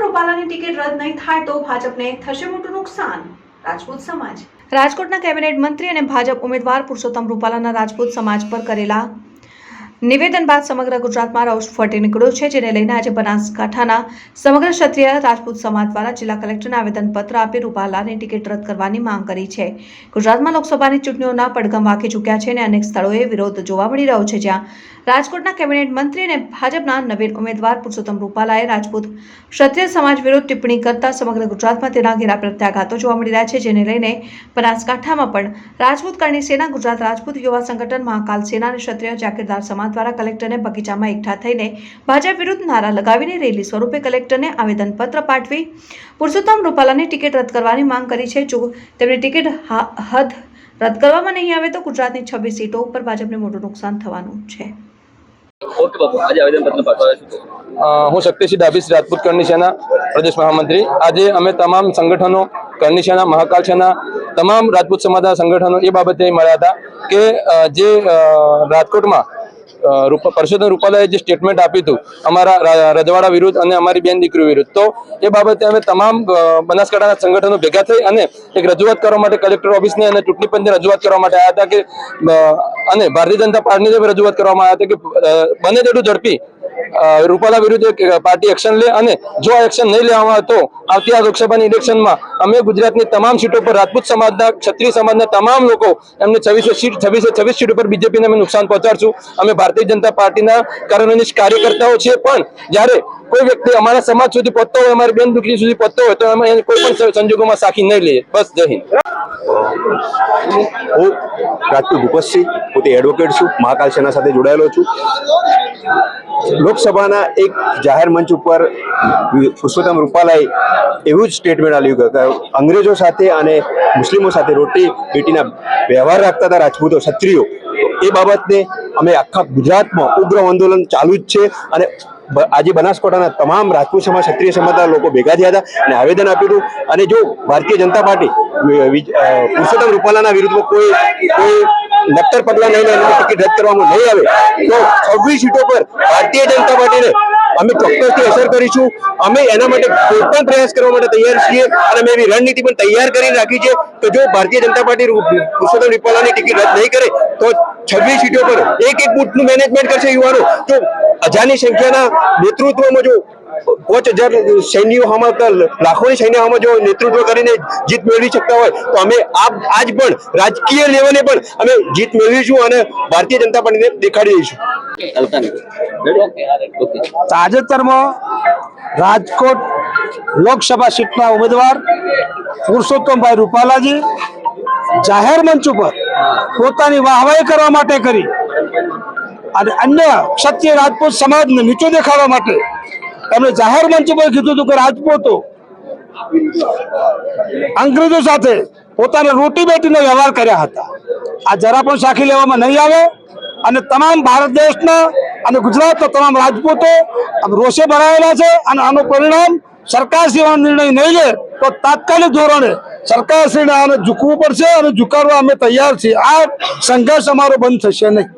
પુરુષોત્તમ રૂપાલાની ટિકિટ રદ નહીં થાય તો ભાજપને થશે મોટું નુકસાન. રાજપૂત સમાજ. રાજકોટના કેબિનેટ મંત્રી અને ભાજપ ઉમેદવાર પુરુષોત્તમ રૂપાલાના રાજપૂત સમાજ પર કરેલા નિવેદન બાદ સમગ્ર ગુજરાતમાં રોષ ફાટી નીકળ્યો છે, જેને લઈને આજે બનાસકાંઠાના સમગ્ર ક્ષત્રિય રાજપૂત સમાજ દ્વારા જિલ્લા કલેક્ટરને આવેદનપત્ર આપી રૂપાલાની ટિકિટ રદ કરવાની માંગ કરી છે. ગુજરાતમાં લોકસભાની ચૂંટણીઓના પડઘમ વાંકી ચૂક્યા છે અને અનેક સ્થળોએ વિરોધ જોવા મળી રહ્યો છે, જ્યાં રાજકોટના કેબિનેટ મંત્રી અને ભાજપના નવીન ઉમેદવાર પુરુષોત્તમ રૂપાલાએ રાજપૂત ક્ષત્રિય સમાજ વિરુદ્ધ ટિપ્પણી કરતા સમગ્ર ગુજરાતમાં તેના ઘેરા પ્રત્યાઘાતો જોવા મળી રહ્યા છે, જેને લઈને બનાસકાંઠામાં પણ રાજપૂત કરણી સેના ગુજરાત રાજપૂત યુવા સંગઠન મહાકાલ સેના અને ક્ષત્રિય જાગીરદાર સમાજ દ્વારા કલેક્ટરને બગીચામાં એકઠા થઈને ભાજપ વિરુદ્ધ નારા લગાવીને રેલી સ્વરૂપે કલેક્ટરને આવેદનપત્ર પાઠવી પુરુષોત્તમ રૂપાલાની ટિકિટ રદ કરવાની માંગ કરી છે. જો તેમની ટિકિટ હદ રદ કરવામાં નહીં આવે તો ગુજરાતની છવ્વીસ સીટો ઉપર ભાજપને મોટું નુકસાન થવાનું છે. ઓકે બાપુ આજે આવેદનપત્ર પાઠવાયા છે અ, હું શક્તિસિંહ ડાભીસ રાજપૂત કરણી સેના પ્રદેશ મહામંત્રી. આજે અમે તમામ સંગઠનો કરણી સેના મહાકાલ સેના તમામ રાજપૂત સમાજના સંગઠનો એ બાબતે મળ્યા હતા કે જે રાજકોટમાં પરસોત્તમ રૂપાલાએ જે સ્ટેટમેન્ટ આપ્યું હતું, અમારા રજવાડા વિરુદ્ધ અને અમારી બેન દીકરીઓ વિરુદ્ધ. તો એ બાબતે અમે તમામ બનાસકાંઠાના સંગઠનો ભેગા થઈ અને એક રજૂઆત કરવા માટે કલેક્ટર ઓફિસને અને ચૂંટણી પંચને રજૂઆત કરવા માટે આવ્યા હતા કે અને ભારતીય જનતા પાર્ટીને રજૂઆત કરવામાં આવ્યા હતા કે બને તેટલું ઝડપી રૂપાલા વિરુદ્ધ પાર્ટી એક્શન લે અને જો આ એક્શન નહીં લેવામાં આવે તો આવતી લોકસભાની ઇલેક્શનમાં અમે ગુજરાતની તમામ સીટો પર રાજપૂત સમાજના, ક્ષત્રિય સમાજના તમામ લોકો એમને છવ્વીસો સીટ, છવ્વીસો, છવ્વીસ સીટ ઉપર બીજેપીને અમે નુકસાન પહોંચાડશું. અમે ભારતીય જનતા પાર્ટીના કારણોની કાર્યકર્તાઓ છીએ પણ જ્યારે કોઈ વ્યક્તિ અમારા સમાજ સુધી પહોંચતો હોય, અમારી બેન દીકરી સુધી પહોંચતો હોય, તો અમે કોઈ પણ સંજોગોમાં સાખી નહીં લઈએ. બસ, જય હિન્દ. હું રાજપૂત ભૂપતસિંહ, પોતે એડવોકેટ છું, મહાકાલ સેના સાથે જોડાયેલો છું. લોકસભાના એક જાહેર મંચ ઉપર પુરુષોત્તમ રૂપાલાએ એવું જ સ્ટેટમેન્ટ આપ્યું કે અંગ્રેજો સાથે અને મુસ્લિમો સાથે રોટી બેટીના વ્યવહાર રાખતા હતા રાજપૂતો, ક્ષત્રિયો. એ બાબતને અમે આખા ગુજરાતમાં ઉગ્ર આંદોલન ચાલુ જ છે અને આજે બનાસકાંઠાના તમામ રાજપૂત સમાજ, ક્ષત્રિય સમાજના લોકો ભેગા થયા હતા અને આવેદન આપ્યું હતું. અને જો ભારતીય જનતા પાર્ટી પુરુષોત્તમ રૂપાલાના વિરુદ્ધમાં કોઈ કોઈ નક્કર પગલાં નહીં લે ટિકિટ રદ કરવામાં નહીં આવે, તો છવ્વીસ સીટો પર ભારતીય જનતા પાર્ટીને અમે ચોક્કસથી અસર કરીશું. અમે એના માટે કોઈ પણ પ્રયાસ કરવા માટે તૈયાર છીએ અને અમે એવી રણનીતિ પણ તૈયાર કરી રાખી છે કે જો ભારતીય જનતા પાર્ટી પુરુષોત્તમ રૂપાલાની ટિકિટ રદ નહીં કરે, તો છવ્વીસ સીટો પર એક એક બૂથનું મેનેજમેન્ટ કરશે યુવાનો. જો હજારની સંખ્યાના નેતૃત્વમાં જો પાંચ હજાર સૈન્યો આમાં લાખોની સૈન્ય આમાં જો નેતૃત્વ કરીને જીત મેળવી શકતા હોય, તો અમે આજ પણ રાજકીય લેવલે પણ અમે જીત મેળવીશું અને ભારતીય જનતા પાર્ટીને દેખાડી દઈશું. તાજેતરમાં રાજકોટ લોકસભા સીટના ઉમેદવાર પુરુષોત્તમભાઈ રૂપાલાજી જાહેર મંચ ઉપર પોતાની વાહવાહી કરવા માટે કરી અને અન્ય ક્ષત્રિય રાજપૂત સમાજને નીચો દેખાડવા માટે એમણે જાહેર મંચ ઉપર કીધું હતું કે રાજપૂતો અંગ્રેજો સાથે પોતાને રોટી બેટીનો વ્યવહાર કર્યા હતા. આ જરા પણ સાખી લેવામાં નહીં આવે. અને તમામ ભારત દેશના અને ગુજરાતના તમામ રાજપૂતો રોષે ભરાયેલા છે અને આનું પરિણામ સરકાર સિવાય નિર્ણય નહીં લે તો તાત્કાલિક ધોરણે સરકારશ્રીને આને ઝૂકવું પડશે અને ઝુકાવવા અમે તૈયાર છીએ. આ સંઘર્ષ અમારો બંધ થશે નહીં.